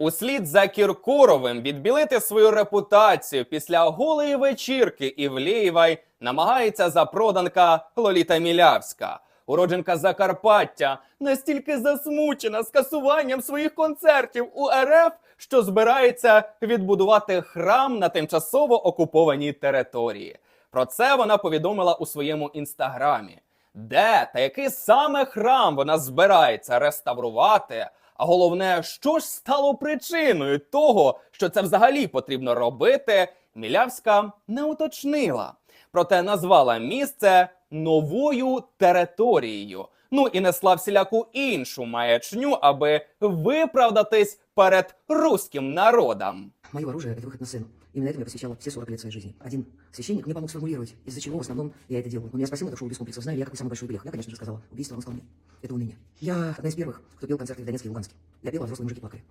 Услід за Кіркоровим відбілити свою репутацію після голої вечірки Івлєєвай намагається запроданка Лоліта Мілявська. Уродженка Закарпаття настільки засмучена скасуванням своїх концертів у РФ, що збирається відбудувати храм на тимчасово окупованій території. Про це вона повідомила у своєму інстаграмі. Де та який саме храм вона збирається реставрувати? А головне, що ж стало причиною того, що це взагалі потрібно робити, Мілявська не уточнила. Проте назвала місце новою територією. Ну і несла всіляку іншу маячню, аби виправдатись перед руським народом. Мое оружие – это выход на сцену. Именно этому я посвящал все 40 лет своей жизни. Один священник мне помог сформулировать, из-за чего в основном я это делаю. Он меня спросил, я дошел без комплексов. Знаю ли я какой самый большой грех? Я, конечно же, сказала. Убийство, он сказал нет. Это уныние. Я одна из первых, кто пел концерты в Донецке и Луганске. Я пела, а взрослые мужики плакали.